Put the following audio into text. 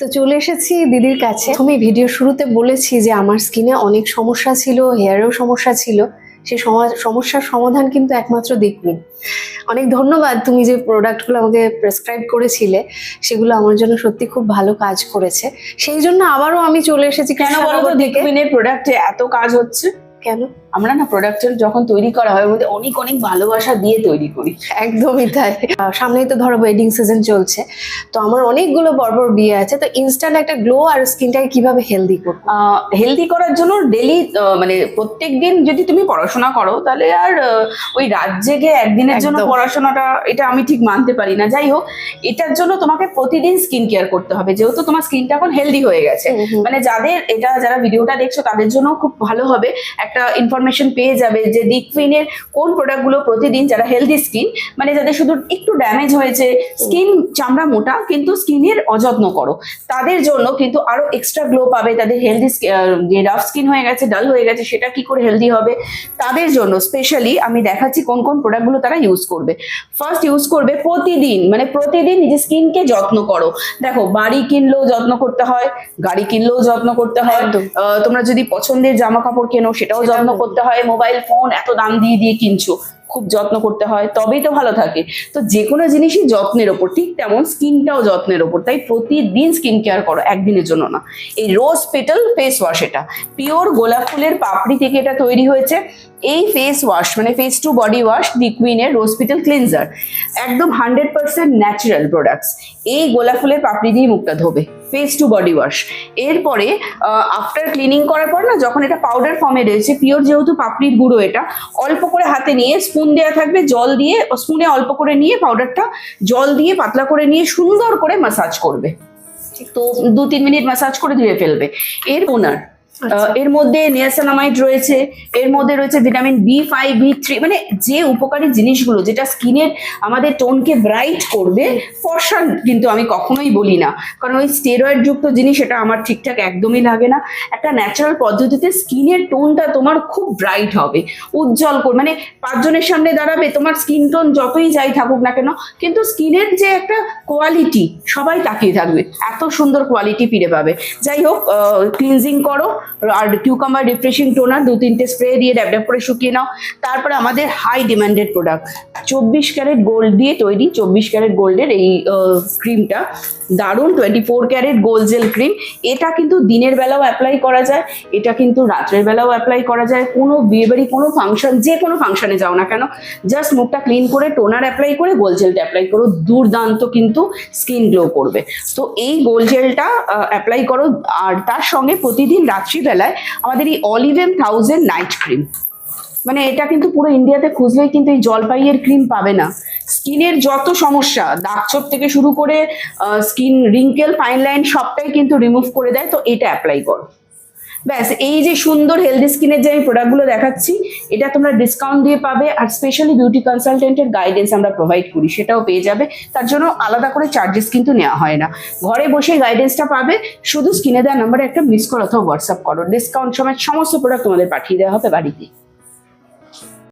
তো চলে এসেছি দিদির কাছে। আমি ভিডিও শুরুতে বলেছি যে আমার স্কিনে অনেক সমস্যা ছিল হেয়ারেও সমস্যা ছিল। সেই সমা- সমস্যার সমাধান কিন্তু একমাত্র দেখবেন অনেক ধন্যবাদ তুমি যে প্রোডাক্টগুলো আমাকে প্রেসক্রাইব করেছিলে সেগুলো আমার জন্য সত্যি খুব ভালো কাজ করেছে। সেই জন্য আবারও আমি চলে এসেছি কেন বলো কৃষ্ণনগর প্রোডাক্টে এত কাজ হচ্ছে? কেন? আমরা না প্রোডাক্টের যখন তৈরি করা হয় মধ্যে অনেক অনেক ভালোবাসা দিয়ে তৈরি করি। একদমই তাই। সামনেই তো ধরো ওয়েডিং সিজন চলছে। তো আমার অনেকগুলো বড় বিয়ে আছে তো ইনস্ট্যান্ট একটা গ্লো আর স্কিনটাকে কীভাবে হেলদি করব? হেলদি করার জন্য ডেলি মানে প্রত্যেক দিন যদি তুমি পড়াশোনা করো তাহলে আর ওই রাত জেগে একদিনের জন্য পড়াশোনাটা এটা আমি ঠিক মানতে পারি না। যাই হোক এটার জন্য তোমাকে প্রতিদিন স্কিন কেয়ার করতে হবে যেহেতু তোমার স্কিনটা এখন হেলদি হয়ে গেছে। মানে যাদের এটা যারা ভিডিওটা দেখছ তাদের জন্য খুব ভালো হবে। একটা ইনফরমেশন পেয়ে যাবে যে ডিকুইনের কোন প্রোডাক্টগুলো প্রতিদিন যারা হেলদি স্কিন মানে যাদের শুধু একটু ড্যামেজ হয়েছে স্কিন চামড়া মোটা কিন্তু স্কিনের অযত্ন করো। তাদের জন্য কিন্তু আরও এক্সট্রা গ্লো পাবে তাদের হেলদি যে রাফ স্কিন হয়ে গেছে ডাল হয়ে গেছে সেটা কি করে হেলদি হবে? তাদের জন্য স্পেশালি আমি দেখাচ্ছি কোন কোন প্রোডাক্টগুলো তারা ইউজ করবে। ফার্স্ট ইউজ করবে প্রতিদিন মানে প্রতিদিন নিজের স্কিনকে যত্ন করো। দেখো বাড়ি কিনলেও যত্ন করতে হয় গাড়ি কিনলেও যত্ন করতে হয়। তোমরা যদি পছন্দের জামা কাপড় কেনো সেটাও যত্ন করতে হয় মোবাইল ফোন এত দাম দিয়ে দিয়ে কিনছো খুব যত্ন করতে হয় তবেই তো ভালো থাকে। তো যে কোনো জিনিসই যত্নের ওপর ঠিক তেমন স্কিনটাও যত্নের ওপর তাই প্রতিদিন স্কিন কেয়ার করো একদিনের জন্য না। এই রোজ পেটাল ফেস ওয়াশ এটা পিওর গোলাপ ফুলের পাপড়ি থেকে এটা তৈরি হয়েছে। এই ফেস ওয়াশ মানে face to body wash the কুইনের rose petal cleanser একদম হান্ড্রেড পার্সেন্ট ন্যাচারাল প্রোডাক্টস এই গোলাপ ফুলের পাপড়ি দিয়ে মুখটা ধোবে। ফেস টু বডি ওয়াশ এরপরে আফটার ক্লিনিং করার পর না যখন এটা পাউডার ফর্মে রয়েছে পিওর যেহেতু পাপড়ির গুঁড়ো এটা অল্প করে হাতে নিয়ে স্পুন দেওয়া থাকবে জল দিয়ে স্পুনে অল্প করে নিয়ে পাউডারটা জল দিয়ে পাতলা করে নিয়ে সুন্দর করে মাসাজ করবে। তো দু তিন মিনিট মাসাজ করে ধুয়ে ফেলবে। এর ওনার। এর মধ্যে নিয়াসানামাইড রয়েছে, এর মধ্যে রয়েছে vitamin B five B three মানে যে উপকারী জিনিসগুলো যেটা স্কিনের আমাদের টোনকে ব্রাইট করবে, ফর্সা কিন্তু আমি কখনোই বলি না। কারণ ওই স্টেরয়েড যুক্ত জিনিস এটা আমার ঠিকঠাক একদমই লাগে না। একটা ন্যাচারাল পদ্ধতিতে স্কিনের টোনটা তোমার খুব ব্রাইট হবে, উজ্জ্বল কর মানে পাঁচজনের সামনে দাঁড়াবে, তোমার স্কিন টোন যতই যাই থাকুক না কেন, কিন্তু স্কিনের যে একটা কোয়ালিটি সবাই তাকিয়ে থাকবে, এত সুন্দর কোয়ালিটি ফিরে পাবে। যাই হোক ক্লিনজিং করো আর কিউকাম্বার রিফ্রেশিং টোনার দু তিনটে স্প্রে দিয়ে ড্যাব ড্যাব করে শুকিয়ে নাও। তারপরে আমাদের হাই ডিমান্ডেড প্রোডাক্ট চব্বিশ ক্যারেট গোল্ড দিয়ে তৈরি চব্বিশ ক্যারেট গোল্ডের এই ক্রিমটা দারুণ twenty four carat gold gel cream এটা কিন্তু দিনের বেলাও অ্যাপ্লাই করা যায়, এটা কিন্তু রাত্রের বেলাও অ্যাপ্লাই করা যায়। কোনো বিয়েবাড়ি, কোনো ফাংশন যে কোনো ফাংশনে যাও না কেন জাস্ট মুখটা ক্লিন করে টোনার অ্যাপ্লাই করে গোল জেলটা অ্যাপ্লাই করো। দুর্দান্ত কিন্তু স্কিন গ্লো করবে। তো এই গোল জেলটা অ্যাপ্লাই করো। আর তার সঙ্গে প্রতিদিন রাত্রিবেলায় আমাদের এই অলিভেন থাউজেন্ড নাইট ক্রিম মানে এটা কিন্তু পুরো ইন্ডিয়াতে খুঁজলেই কিন্তু এই জলপাইয়ের ক্রিম পাবে না। স্কিনের যত সমস্যা দাগছোপ থেকে শুরু করে স্কিন রিঙ্কেল ফাইন লাইন সবটাই কিন্তু রিমুভ করে দেয়, তো এটা অ্যাপ্লাই করো। ব্যাস, এই যে সুন্দর হেলদি স্কিনের যে আমি প্রোডাক্টগুলো দেখাচ্ছি, এটা তোমরা ডিসকাউন্ট দিয়ে পাবে আর স্পেশালি বিউটি কনসালটেন্টের গাইডেন্স আমরা প্রোভাইড করি, সেটাও পেয়ে যাবে। তার জন্য আলাদা করে চার্জেস কিন্তু নেওয়া হয় না। ঘরে বসে গাইডেন্সটা পাবে, শুধু স্কিনে দেওয়ার নাম্বারে একটা মিস কল অথবা হোয়াটসঅ্যাপ করো। ডিসকাউন্ট সময় সমস্ত প্রোডাক্ট তোমাদের পাঠিয়ে দেওয়া হবে বাড়িতে